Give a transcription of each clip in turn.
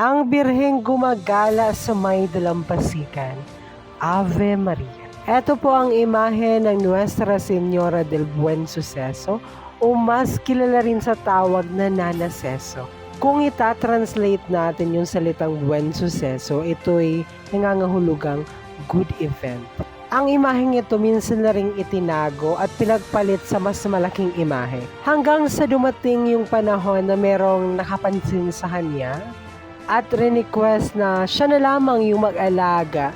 Ang birheng gumagala sa may dalampasikan. Ave Maria. Ito po ang imahe ng Nuestra Señora del Buen Suceso o mas kilala rin sa tawag na Nana Seso. Kung itatranslate natin yung salitang Buen Suceso, ito'y nangangahulugang good event. Ang imaheng ito minsan na ring itinago at pinagpalit sa mas malaking imahe. Hanggang sa dumating yung panahon na merong nakapansin sa kanya at request na siya na lamang yung mag-alaga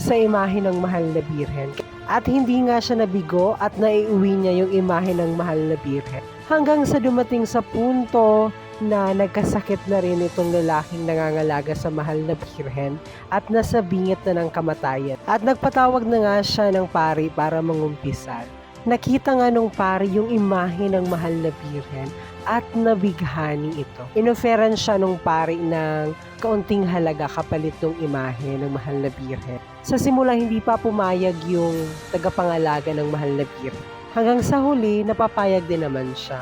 sa imahe ng mahal na birhen. At hindi nga siya nabigo at naiuwi niya yung imahe ng mahal na birhen. Hanggang sa dumating sa punto na nagkasakit na rin itong lalaking nangangalaga sa mahal na birhen at nasa bingit na ng kamatayan. At nagpatawag na nga siya ng pari para mangumpisal. Nakita nga nung pari yung imahe ng mahal na birhen at nabighani ito. Inoferan siya nung pari ng kaunting halaga kapalit ng imahe ng mahal na birhen. Sa simula hindi pa pumayag yung tagapangalaga ng mahal na birhen. Hanggang sa huli, napapayag din naman siya.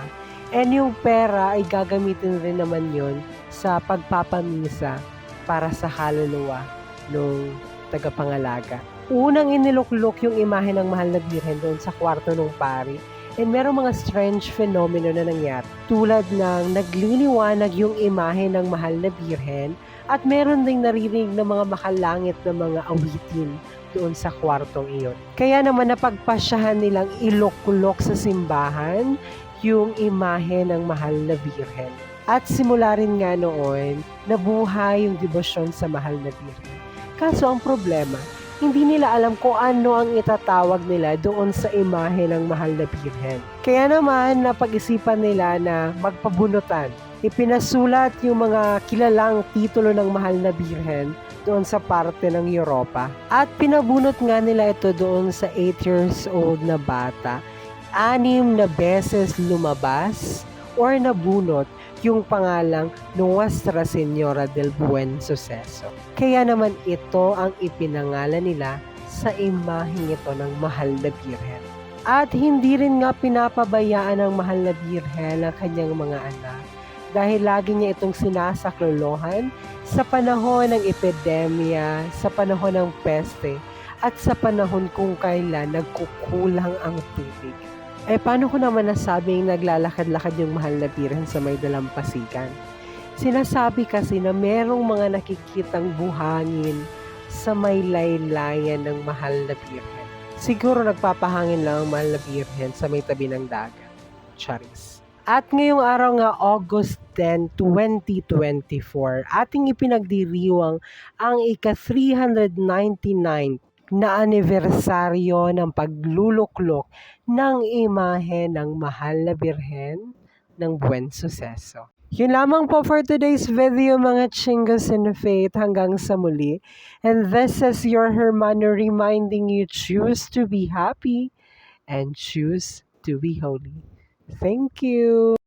And yung pera ay gagamitin rin naman yon sa pagpapamisa para sa kaluluwa ng tagapangalaga. Unang iniluklok yung imahe ng mahal na birhen doon sa kwarto ng pari. And merong mga strange phenomeno na nangyari. Tulad ng nagliliwanag yung imahe ng mahal na birhen at meron ding naririnig ng mga makalangit na mga awitin doon sa kwartong iyon. Kaya naman napagpasyahan nilang iluklok sa simbahan yung imahe ng mahal na birhen. At simula rin nga noon, nabuhay yung debosyon sa mahal na birhen. Kaso ang problema, hindi nila alam kung ano ang itatawag nila doon sa imahe ng mahal na birhen. Kaya naman, napag-isipan nila na magpabunutan. Ipinasulat yung mga kilalang titulo ng mahal na birhen doon sa parte ng Europa. At pinabunot nga nila ito doon sa 8 years old na bata. Anim na beses lumabas or nabunot yung pangalang Nuestra Señora del Buen Suceso. Kaya naman ito ang ipinangalan nila sa imaheng ito ng mahal na birhen. At hindi rin nga pinapabayaan ng mahal na birhen ang kanyang mga anak dahil lagi niya itong sinasaklolohan sa panahon ng epidemya, sa panahon ng peste, at sa panahon kung kailan nagkukulang ang tubig. Eh paano ko naman nasabing naglalakad-lakad yung mahal na birhen sa may dalampasikan? Sinasabi kasi na merong mga nakikitang buhangin sa may laylayan ng mahal na birhen. Siguro nagpapahangin lang ang mahal na birhen sa may tabi ng dagat. Charis. At ngayong araw nga August 10, 2024, ating ipinagdiriwang ang ika-399 na anibersaryo ng pagluluklok ng imahe ng mahal na birhen ng Buen Suceso. Yun lamang po for today's video mga chingos in faith hanggang sa muli. And this is your Hermano reminding you choose to be happy and choose to be holy. Thank you.